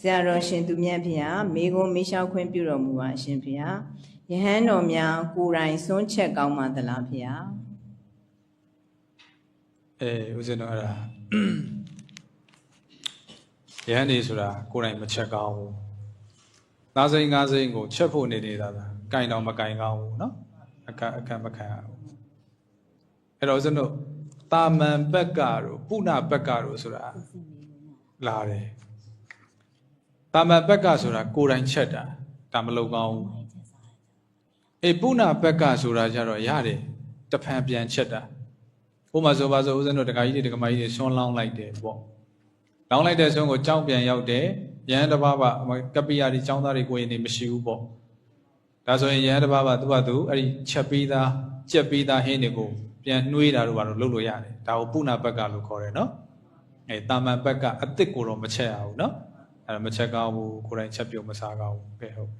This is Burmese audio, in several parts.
ဆရာတော်ရှင်သူမြတ်ဖေဟာမိဂုံမေးလျှောက်ခွင့်ပြုတော်မူပါအရှင်ဖေဟာယဟန်တော်များကိုယ်တိုင်ဆုံးချက်ကောင်းပါသလားဖေဟာ အဲဦးဇင်းတို့အဲ့ဒါရဟန်းနေဆိုတာကိုယ်တိုင်မချက်ကောင်းဘူးသားစိန်ငါးစိန်ကိုချက်ဖို့နေနေတာသာကင်တော့မကင်ကောင်းဘူးเนาะအခက်အခက်မခံရဘူးအဲ့တော့ဦးဇင်းတို့တာမန်ဘက်ကတို့ပုဏဘက်ကတို့ဆိုတာလာတယ် တာမန်ဘက်ကဆိုတာကိုယ်တိုင်ချက်တာဒါမလုံကောင်းဘူးအေးပုဏဘက်ကဆိုတာကြတော့ရတယ်တဖန်ပြန်ချက်တာဥပမာဆိုပါဆိုဦးဇင်းတို့တက္ကကြီးတွေတက္ကမကြီးတွေဆွန်းလောင်းလိုက်တယ်ပေါ့။လောင်းလိုက်တဲ့ဆွန်းကိုကြောင်းပြန်ရောက်တယ်။ရဟန်းတစ်ပါးပါကပ္ပိယာဒီចောင်းသားတွေကိုရင်နေမရှိဘူးပေါ့။ဒါဆိုရင်ရဟန်းတစ်ပါးပါသူ့ဘာသူအဲ့ဒီချက်ပြီးသားကြက်ပြီးသားဟင်းတွေကိုပြန်နှွေးတာတို့ဘာလို့လုပ်လို့ရတယ်။ဒါကိုပုဏ္ဏဘက်ကလို့ခေါ်တယ်နော်။အဲတာမန်ဘက်ကအစ်စ်ကိုတော့မချက်ရဘူးနော်။ အဲဒါမချက်ကောင်းဘူးကိုယ်တိုင်ချက်ပြုတ်မစားကောင်းဘူး။ကဲဟုတ်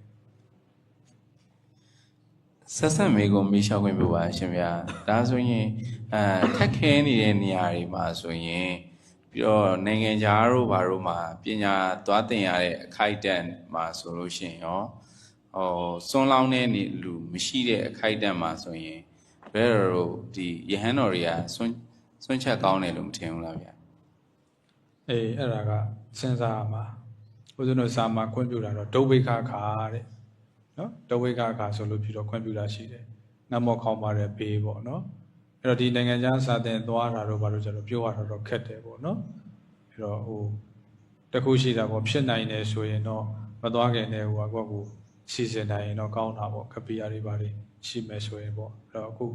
ဆက်ဆက်မေကိုမေးလျှောက်ခွင့်ပြုပါအရှင်ဗျာဒါဆိုရင်အဲခက်ခဲနေတဲ့နေရာတွေမှာဆိုရင်ပြီးတော့နိုင်ငံခြားတို့ဘာတို့မှာပညာသွားသင်ရတဲ့အခိုက်အတန့်မှာဆိုလို့ရှိရင်ရောဟောစွန်းလောင်းတဲ့နေလူမရှိတဲ့အခိုက်အတန့်မှာဆိုရင်ဘယ်လိုဒီယဟန်တော်တွေကစွန်းစွန်းချက်ကောင်းတယ်လို့မထင်ဘူးလားဗျာအေးအဲ့ဒါကစဉ်းစားရမှာ ဘုဇုံတို့စာမှာခွင့်ပြုတာတော့ဒုဝိခခါတဲ့နော်ဒုဝိခခါဆိုလို့ပြီးတော့ခွင့်ပြုတာရှိတယ်နမောခေါပါတဲ့ဘေးပေါ့နော်အဲ့တော့ဒီနိုင်ငံခြားစာသင်သွားတာတော့ဘာလို့ကျတော့ပြောရတာတော့ခက်တယ်ပေါ့နော်အဲ့တော့ဟိုတခုရှိတာပေါ့ဖြစ်နိုင်တယ်ဆိုရင်တော့မသွားခင်တည်းဟိုကကိုစီစဉ်နိုင်ရင်တော့ကောင်းတာပေါ့ကပီယာတွေဘာတွေရှိမယ်ဆိုရင်ပေါ့အဲ့တော့အခု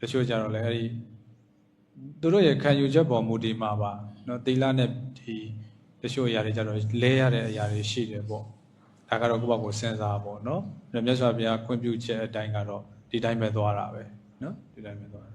တချို့ကြတော့လည်းအဲ့ဒီသူတို့ရဲ့ခံယူချက်ပေါ်မူတည်မှာပါနော်တိလနဲ့ဒီ တချို့အရာတွေကြတော့လဲရတဲ့အရာတွေရှိတယ်ပေါ့ဒါကတော့ကိုယ့်ဘက်ကိုစဉ်းစားပေါ့နော်မြတ်စွာဘုရားခွင့်ပြုချက်အတိုင်းကတော့ဒီတိုင်းပဲသွားတာပဲနော်ဒီတိုင်းပဲသွားတာ